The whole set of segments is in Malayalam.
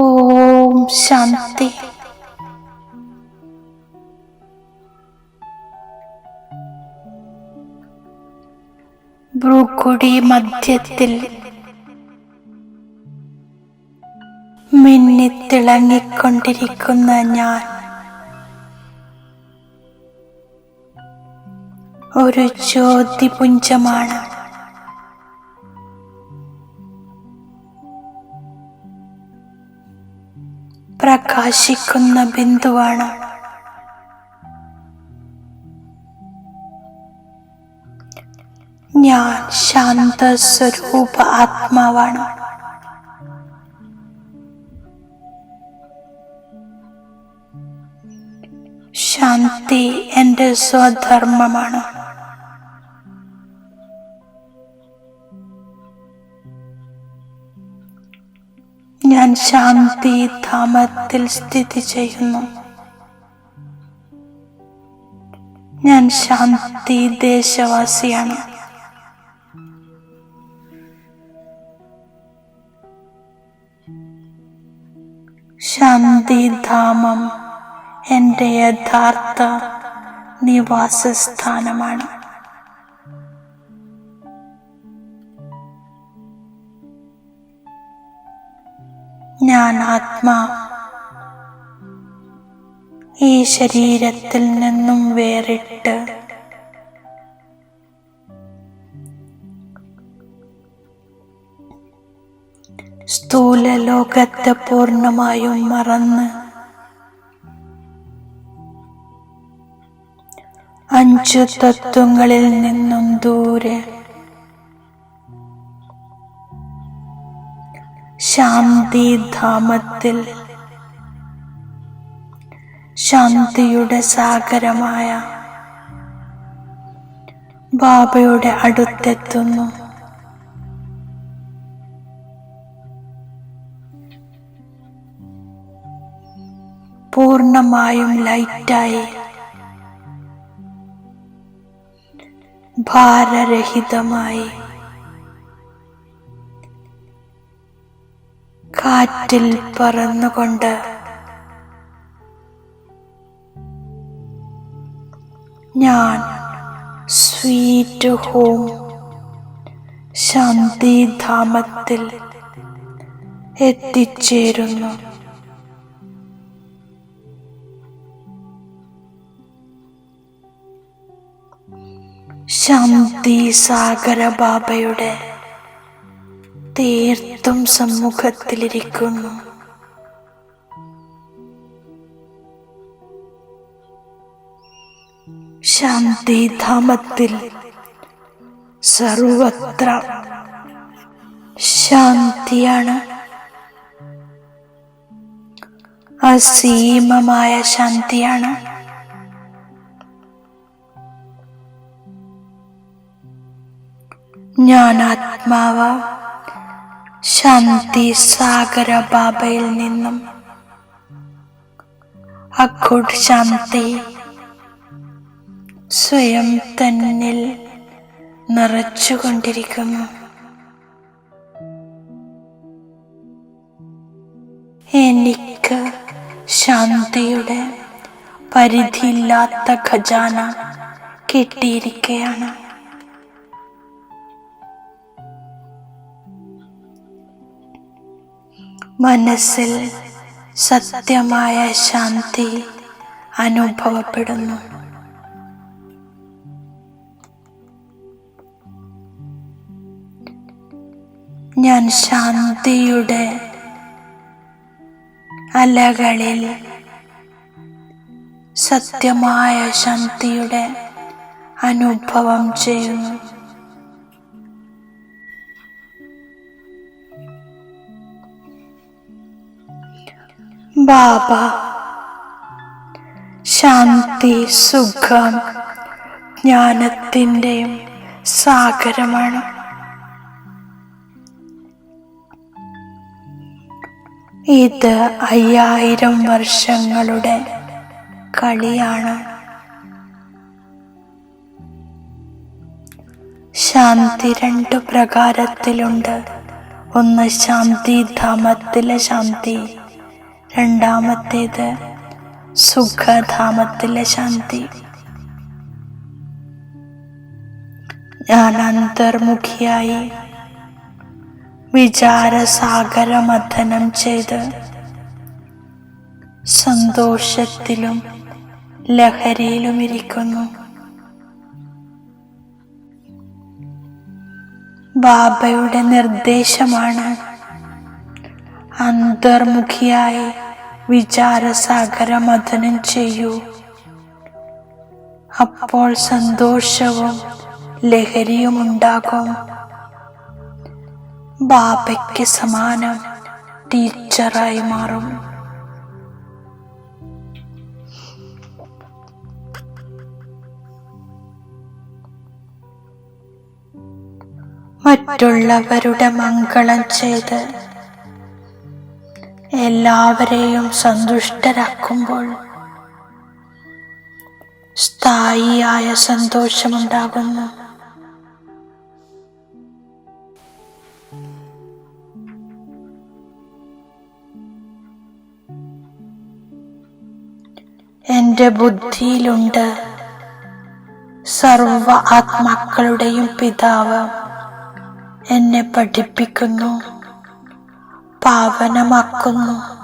ഓം ശാന്തി ഭ്രൂക്കുടി മധ്യത്തിൽ മിന്നിത്തിളങ്ങിക്കൊണ്ടിരിക്കുന്ന ഞാൻ ഒരു ജ്യോതിപുഞ്ചമാണ്. പ്രകാശിക്കുന്ന ബിന്ദുവാണ്. ഞാൻ ശാന്ത സ്വരൂപ ആത്മാവാണ്. ശാന്തി എന്റെ സ്വധർമ്മമാണ്. ശാന്തി ധാമത്തിൽ സ്ഥിതി ചെയ്യുന്നു. ഞാൻ ശാന്തി ദേശവാസിയാണ്. ശാന്തിധാമം എന്റെ യഥാർത്ഥ നിവാസസ്ഥാനമാണ്. ഞാൻ ആത്മാ. ഈ ശരീരത്തിൽ നിന്നും വേറിട്ട് സ്ഥൂല ലോകത്തെ പൂർണമായും മറന്ന് അഞ്ചു തത്വങ്ങളിൽ നിന്നും ദൂരെ ശാന്തിധാമത്തിൽ ശാന്തിയുടെ സാഗരമായ ബാബയുടെ അടുത്തെത്തുന്നു. പൂർണമായും ലൈറ്റായി ഭാരരഹിതമായി കാറ്റിൽ പറന്നുകൊണ്ട്. ഞാൻ സ്വീറ്റ് ഹോം ശാന്തിധാമത്തിൽ എത്തിച്ചേരുന്നു. ശാന്തി സാഗര ബാബയുടെ തീർത്തും സമ്മുഖത്തിലിരിക്കുന്നു ശാന്തിധാമത്തിൽ സർവത്ര ശാന്തിയാണ്. അസീമമായ ശാന്തിയാണ്. ഞാൻ ആത്മാവ ശാന്തി സാഗര ബാബയിൽ നിന്നും അക്കൂട്ട് ശാന്തി സ്വയം തന്നിൽ നിറച്ചുകൊണ്ടിരിക്കുന്നു. എനിക്ക് ശാന്തിയുടെ പരിധിയില്ലാത്ത ഖജാന കിട്ടിയിരിക്കുകയാണ് മനസ്സിൽ സത്യമായ ശാന്തി അനുഭവപ്പെടുന്നു. ഞാൻ ശാന്തിയുടെ അലകളിൽ സത്യമായ ശാന്തിയുടെ അനുഭവം ചെയ്യുന്നു. ബാബ. ശാന്തി സുഖം ജ്ഞാനത്തിന്റെയും സാഗരമാണ്. ഇത് അയ്യായിരം വർഷങ്ങളുടെ കളിയാണ്. ശാന്തി രണ്ടു പ്രകാരത്തിലുണ്ട്. ഒന്ന് ശാന്തി ധാമത്തിലെ ശാന്തി. രണ്ടാമത്തേത് സുഖധാമത്തിലെ ശാന്തി. ഞാൻ അന്തർമുഖിയായി വിചാരസാഗര മഥനം ചെയ്ത് സന്തോഷത്തിലും ലഹരിയിലും ഇരിക്കുന്നു ബാബയുടെ നിർദ്ദേശമാണ് അന്തർമുഖിയായി വിചാരസാഗര മഥനം ചെയ്യൂ. അപ്പോൾ സന്തോഷവും ലഹരിയും ഉണ്ടാകും ബാബയ്ക്ക് സമാനം ടീച്ചറായി മാറും. മറ്റുള്ളവരുടെ മംഗളം ചെയ്ത് എല്ലാവരെയും സന്തുഷ്ടരാക്കുമ്പോൾ സ്ഥായിയായ സന്തോഷമുണ്ടാകുന്നു. എന്റെ ബുദ്ധിയിലുണ്ട് സർവ ആത്മാക്കളുടെയും പിതാവ് എന്നെ പഠിപ്പിക്കുന്നു. പാവനമാക്കുന്നു.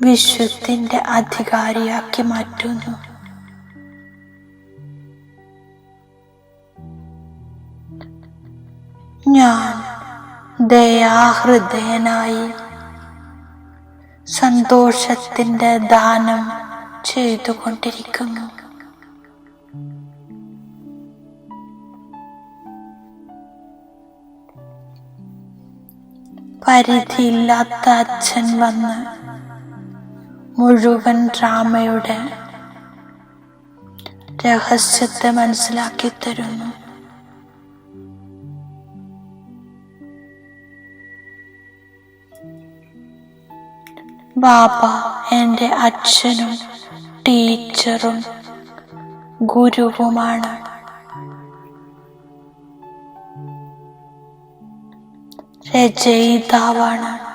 വിശ്വത്തിന്റെ അധികാരിയാക്കി മാറ്റുന്നു. ഞാൻ ദയാഹൃദയനായി സന്തോഷത്തിന്റെ ദാനം ചെയ്തുകൊണ്ടിരിക്കുന്നു. പരിധിയില്ലാത്ത അച്ഛൻ വന്ന് മുഴുവൻ ഡ്രാമയുടെ രഹസ്യത്തെ മനസ്സിലാക്കി തരുന്നു. ബാബ എന്റെ അച്ഛനും ടീച്ചറും ഗുരുവുമാണ്. രചയിതാവാണ്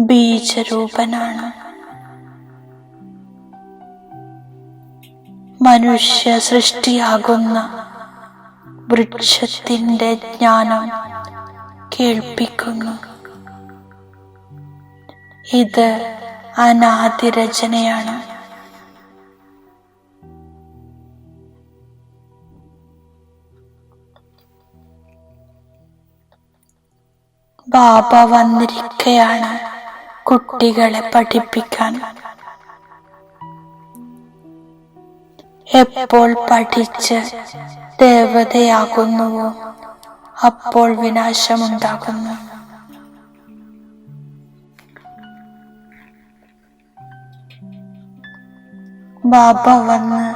ബീജരൂപനാണ്. മനുഷ്യ സൃഷ്ടിയാകുന്ന വൃക്ഷത്തിന്റെ ജ്ഞാനം കേൾപ്പിക്കുന്നു. ഇത് അനാദിരചനയാണ്. ബാബ വന്നിരിക്കയാണ് കുട്ടികളെ പഠിപ്പിക്കാൻ. എപ്പോൾ പഠിച്ച് ദേവതയാകുന്നുവോ അപ്പോൾ വിനാശമുണ്ടാകുന്നു. ബാബ വന്ന്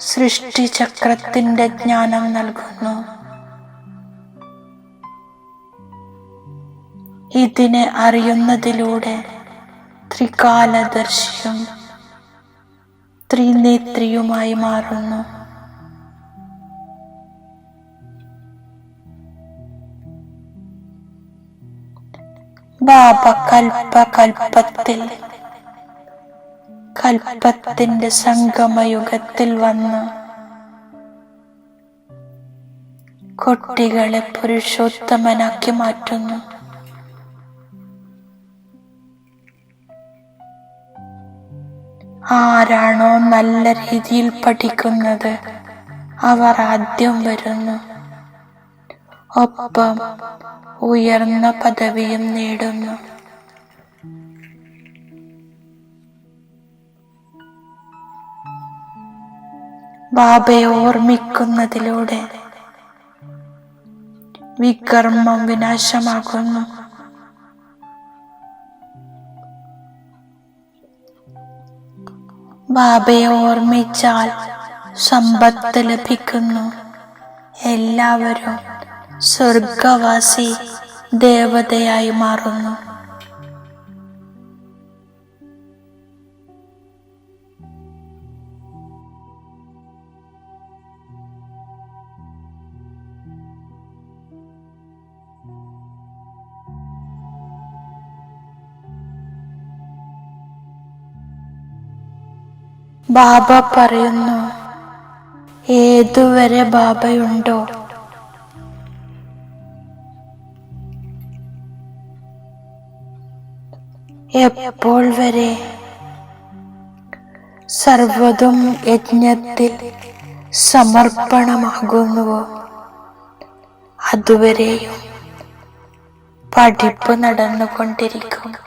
സൃഷ്ടിചക്രത്തിന്റെ ജ്ഞാനം നൽകുന്നു. ഇതിനെ അറിയുന്നതിലൂടെ ത്രികാലദർശിയും ത്രിനേത്രിയുമായി മാറുന്നു. ബാബ കൽപ്പ കൽപ്പത്തിൽ കൽപ്പത്തിന്റെ സംഗമയുഗത്തിൽ വന്ന് കുട്ടികളെ പുരുഷോത്തമനാക്കി മാറ്റുന്നു. ആരാണോ നല്ല രീതിയിൽ പഠിക്കുന്നത്. അവർ ആദ്യം വരുന്നു. ഒപ്പം ഉയർന്ന പദവിയും നേടുന്നു. ബാബയെ ഓർമ്മിക്കുന്നതിലൂടെ വികർമ്മം വിനാശമാകുന്നു. ബാബയെ ഓർമ്മിച്ചാൽ സമ്പത്ത് ലഭിക്കുന്നു. എല്ലാവരും സ്വർഗവാസി ദേവതയായി മാറുന്നു. ബാബ പറയുന്നു ഏതുവരെ ബാബയുണ്ടോ? എപ്പോൾ വരെ? സർവതും യജ്ഞത്തിൽ സമർപ്പണമാകുന്നുവോ? അതുവരെയും പഠിപ്പ് നടന്നുകൊണ്ടിരിക്കും.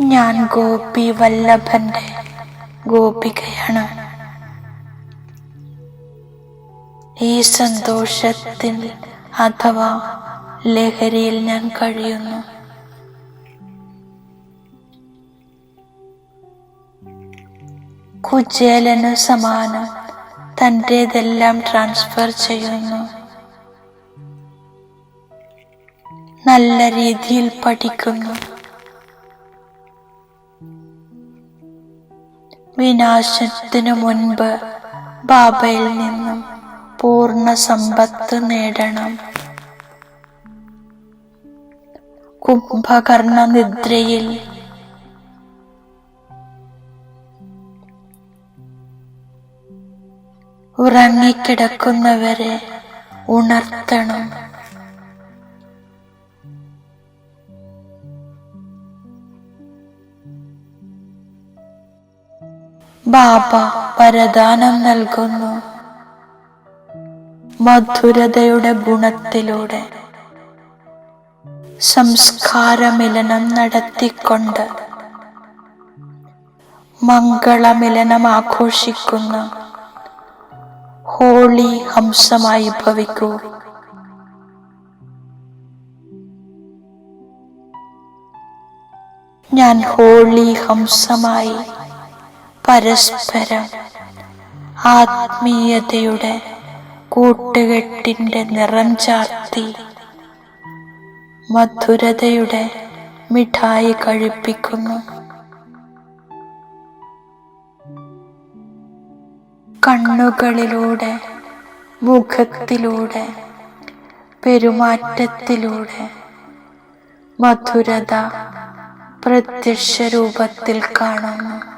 ഞാൻ ഗോപി വല്ലഭന്റെ ഗോപികയാണ്. ഈ സന്തോഷത്തിൽ അഥവാ ലഹരിയിൽ ഞാൻ കഴിയുന്നു. കുജേലനു സമാനം തന്റെതെല്ലാം ട്രാൻസ്ഫർ ചെയ്യുന്നു. നല്ല രീതിയിൽ പഠിക്കുന്നു. വിനാശത്തിനു മുൻപ് ബാബയിൽ നിന്നും പൂർണ സമ്പത്ത് നേടണം. കുംഭകർണ നിദ്രയിൽ ഉറങ്ങിക്കിടക്കുന്നവരെ ഉണർത്തണം. ബാബ വരദാനം നൽകുന്നു. മധുരതയുടെ ഗുണത്തിലൂടെ സംസ്കാരമിലനം നടത്തിക്കൊണ്ട് മംഗളമിലനം ആഘോഷിക്കുന്ന ഹോളി ഹംസമായി ഭവിക്കൂ. ഞാൻ ഹോളി ഹംസമായി പരസ്പരം ആത്മീയതയുടെ കൂട്ടുകെട്ടിന്റെ നിറം ചാർത്തി മധുരതയുടെ മിഠായി കഴിപ്പിക്കുന്നു. കണ്ണുകളിലൂടെ മുഖത്തിലൂടെ പെരുമാറ്റത്തിലൂടെ മധുരത പ്രത്യക്ഷ രൂപത്തിൽ കാണുന്നു.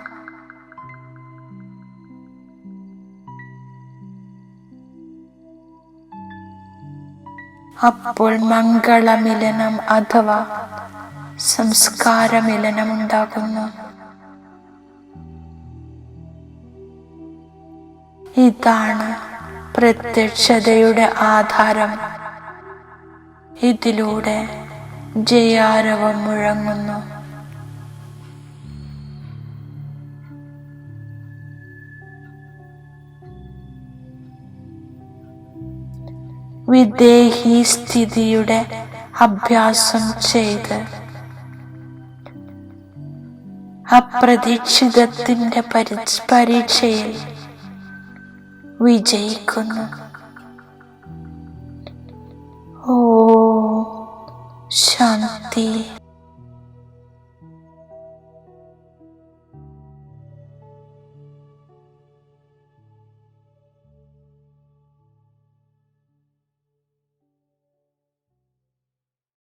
അപ്പോൾ മംഗളമിലനം അഥവാ സംസ്കാരമിലനം ഉണ്ടാകുന്നു. ഇതാണ് പ്രത്യക്ഷതയുടെ ആധാരം. ഇതിലൂടെ ജയാരവം മുഴങ്ങുന്നു. വിദേഹി സ്ഥിതിയുടെ അഭ്യാസം ചെയ്ത് അപ്രതീക്ഷിതത്തിന്റെ പരി പരീക്ഷയിൽ വിജയിക്കുന്നു. ഓ ശാന്തി.